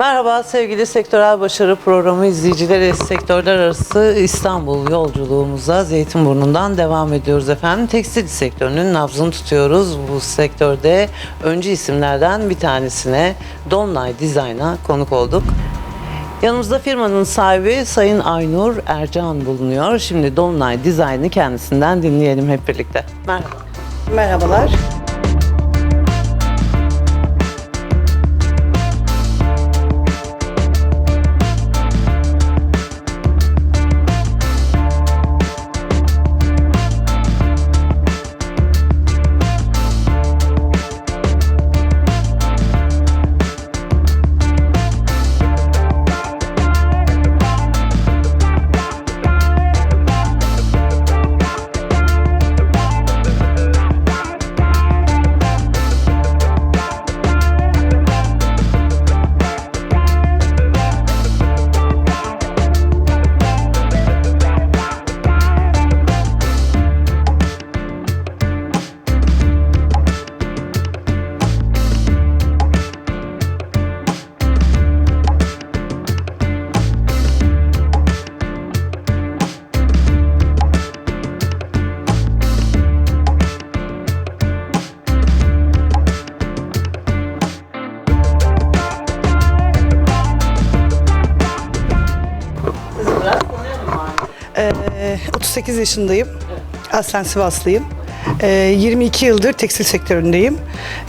Merhaba sevgili Sektörel Başarı Programı izleyicileri. Sektörler arası İstanbul yolculuğumuza Zeytinburnu'ndan devam ediyoruz efendim. Tekstil sektörünün nabzını tutuyoruz. Bu sektörde öncü isimlerden bir tanesine Dolunay Design'a konuk olduk. Yanımızda firmanın sahibi Sayın Aynur Ercan bulunuyor. Şimdi Dolunay Design'ı kendisinden dinleyelim hep birlikte. Merhaba. Merhabalar. Ee, 38 yaşındayım. Aslen Sivaslıyım. Ee, 22 yıldır tekstil sektöründeyim.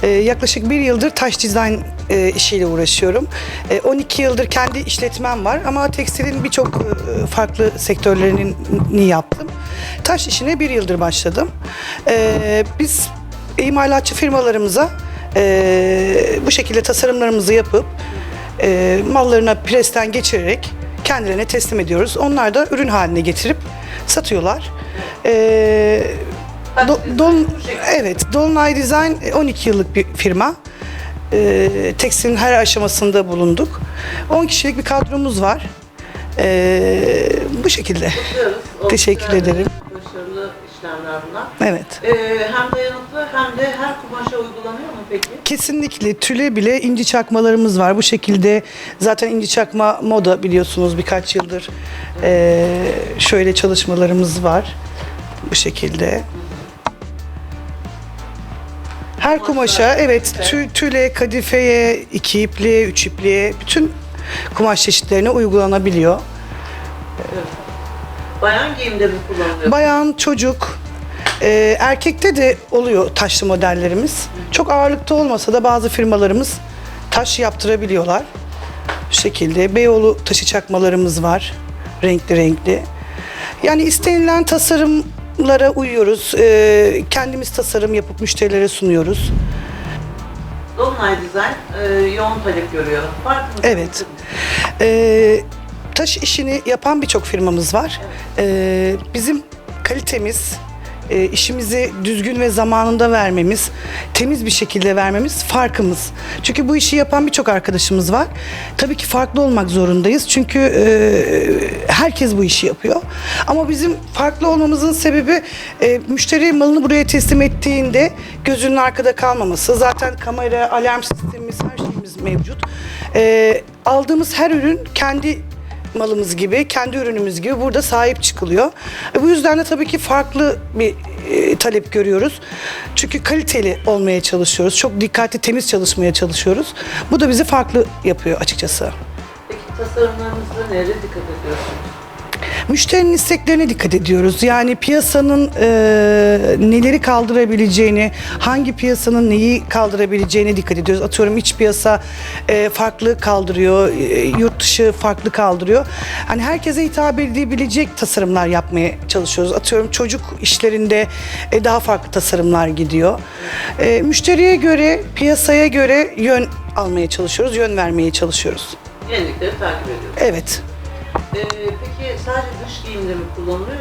Ee, yaklaşık bir yıldır taş dizayn e, işiyle uğraşıyorum. Ee, 12 yıldır kendi işletmem var ama tekstilin birçok e, farklı sektörlerini yaptım. Taş işine bir yıldır başladım. Ee, biz imalatçı firmalarımıza e, bu şekilde tasarımlarımızı yapıp e, mallarına presten geçirerek kendilerine teslim ediyoruz. Onlar da ürün haline getirip satıyorlar. E, Do- Dol- evet, Dolunay Design 12 yıllık bir firma. E, tekstilin her aşamasında bulunduk. 10 kişilik bir kadromuz var. E, bu şekilde. Teşekkür ederim. Bunlar. Evet. Ee, hem dayanıklı hem de her kumaşa uygulanıyor mu peki? Kesinlikle tüle bile inci çakmalarımız var. Bu şekilde zaten inci çakma moda biliyorsunuz birkaç yıldır eee, şöyle çalışmalarımız var. Bu şekilde. Her kumaşa evet tü, tüle, kadifeye, iki ipliğe, üç ipliğe bütün kumaş çeşitlerine uygulanabiliyor. Bayan giyimde mi kullanılıyor? Bayan, çocuk, e, erkekte de oluyor taşlı modellerimiz. Çok ağırlıkta olmasa da bazı firmalarımız taş yaptırabiliyorlar. Bu şekilde Beyoğlu taşı çakmalarımız var. Renkli renkli. Yani istenilen tasarımlara uyuyoruz. E, kendimiz tasarım yapıp müşterilere sunuyoruz. Dolunay Design e, yoğun talep görüyor. Farkında Evet. Ee, taş işini yapan birçok firmamız var. Ee, bizim kalitemiz, e, işimizi düzgün ve zamanında vermemiz, temiz bir şekilde vermemiz farkımız. Çünkü bu işi yapan birçok arkadaşımız var. Tabii ki farklı olmak zorundayız. Çünkü e, herkes bu işi yapıyor. Ama bizim farklı olmamızın sebebi e, müşteri malını buraya teslim ettiğinde gözünün arkada kalmaması. Zaten kamera, alarm sistemimiz, her şeyimiz mevcut. E, aldığımız her ürün kendi malımız gibi, kendi ürünümüz gibi burada sahip çıkılıyor. E, bu yüzden de tabii ki farklı bir e, talep görüyoruz. Çünkü kaliteli olmaya çalışıyoruz. Çok dikkatli, temiz çalışmaya çalışıyoruz. Bu da bizi farklı yapıyor açıkçası. Peki tasarımlarınızda nereye dikkat ediyorsunuz? Müşterinin isteklerine dikkat ediyoruz. Yani piyasanın e, neleri kaldırabileceğini, hangi piyasanın neyi kaldırabileceğine dikkat ediyoruz. Atıyorum iç piyasa e, farklı kaldırıyor, e, yurt dışı farklı kaldırıyor. Hani herkese hitap edebilecek tasarımlar yapmaya çalışıyoruz. Atıyorum çocuk işlerinde e, daha farklı tasarımlar gidiyor. E, müşteriye göre, piyasaya göre yön almaya çalışıyoruz, yön vermeye çalışıyoruz. Yenilikleri takip ediyoruz. Evet. Ee, peki sadece dış giyimde mi kullanılıyor?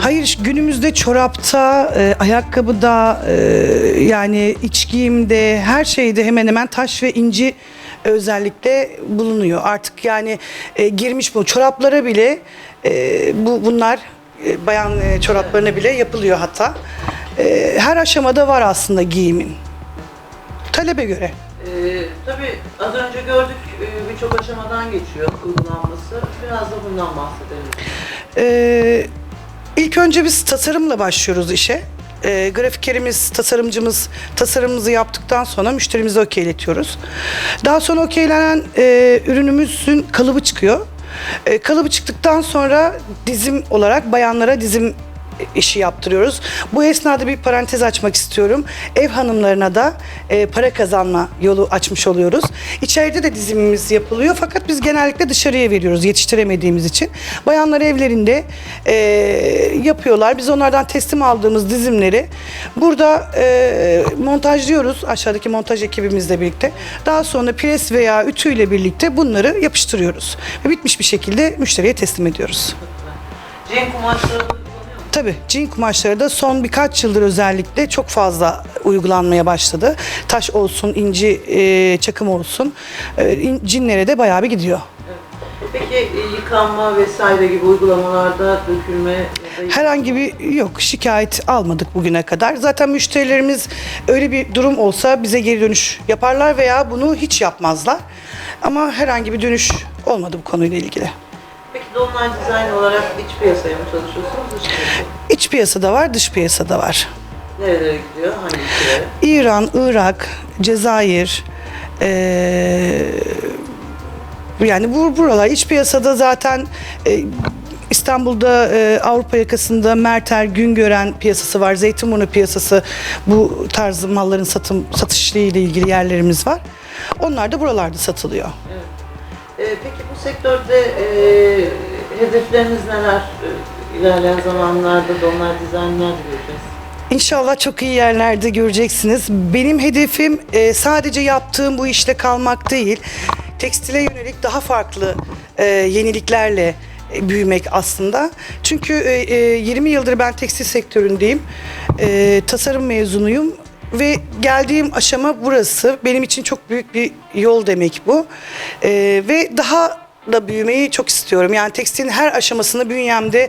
Hayır günümüzde çorapta, e, ayakkabıda, e, yani iç giyimde, her şeyde hemen hemen taş ve inci özellikle bulunuyor. Artık yani e, girmiş bu çoraplara bile e, bu bunlar e, bayan e, çoraplarına bile yapılıyor hatta. E, her aşamada var aslında giyimin. Talebe göre. Tabii az önce gördük e, birçok aşamadan geçiyor uygulanması. Biraz da bundan bahsedelim. Ee, ilk önce biz tasarımla başlıyoruz işe. Ee, grafikerimiz, tasarımcımız tasarımımızı yaptıktan sonra müşterimize okeyletiyoruz. Daha sonra okeylenen e, ürünümüzün kalıbı çıkıyor. E, kalıbı çıktıktan sonra dizim olarak bayanlara dizim işi yaptırıyoruz. Bu esnada bir parantez açmak istiyorum. Ev hanımlarına da e, para kazanma yolu açmış oluyoruz. İçeride de dizimimiz yapılıyor fakat biz genellikle dışarıya veriyoruz yetiştiremediğimiz için. Bayanlar evlerinde e, yapıyorlar. Biz onlardan teslim aldığımız dizimleri burada e, montajlıyoruz aşağıdaki montaj ekibimizle birlikte. Daha sonra pres veya ütüyle birlikte bunları yapıştırıyoruz. Ve bitmiş bir şekilde müşteriye teslim ediyoruz. Cem kumaşları? Tabii cin kumaşları da son birkaç yıldır özellikle çok fazla uygulanmaya başladı. Taş olsun, inci e, çakım olsun. E, in- cinlere de bayağı bir gidiyor. Peki e, yıkanma vesaire gibi uygulamalarda dökülme ya da Herhangi bir yok şikayet almadık bugüne kadar. Zaten müşterilerimiz öyle bir durum olsa bize geri dönüş yaparlar veya bunu hiç yapmazlar. Ama herhangi bir dönüş olmadı bu konuyla ilgili. Peki Dolunay Design olarak iç piyasaya mı çalışıyorsunuz? Dış piyasaya? mı? İç piyasada var, dış piyasada var. Nerelere gidiyor? Hangi ülkelere? İran, Irak, Cezayir, eee, yani bu buralar iç piyasada zaten e, İstanbul'da e, Avrupa yakasında Merter, Güngören piyasası var. Zeytinburnu piyasası bu tarz malların satım satışıyla ile ilgili yerlerimiz var. Onlar da buralarda satılıyor. Ee, peki bu sektörde e, hedefleriniz neler? E, ilerleyen zamanlarda Design nerede göreceğiz? İnşallah çok iyi yerlerde göreceksiniz. Benim hedefim e, sadece yaptığım bu işle kalmak değil. Tekstile yönelik daha farklı e, yeniliklerle e, büyümek aslında. Çünkü e, e, 20 yıldır ben tekstil sektöründeyim. E, tasarım mezunuyum ve geldiğim aşama burası. Benim için çok büyük bir yol demek bu. E, ve daha da büyümeyi çok istiyorum. Yani tekstilin her aşamasını bünyemde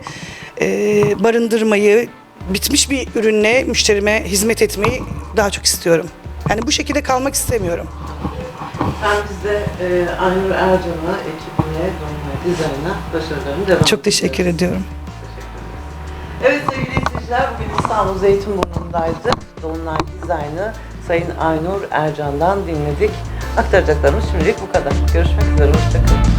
e, barındırmayı, bitmiş bir ürünle müşterime hizmet etmeyi daha çok istiyorum. Yani bu şekilde kalmak istemiyorum. Ben biz de e, Aynur Ercan'a, ekibine, Dolunay Design'a başarılarını devam Çok teşekkür ediyorum. İzleyiciler bugün İstanbul Zeytinburnu'ndaydık. Dolunay Design'ı Sayın Aynur Ercan'dan dinledik. Aktaracaklarımız şimdilik bu kadar. Görüşmek üzere, hoşçakalın.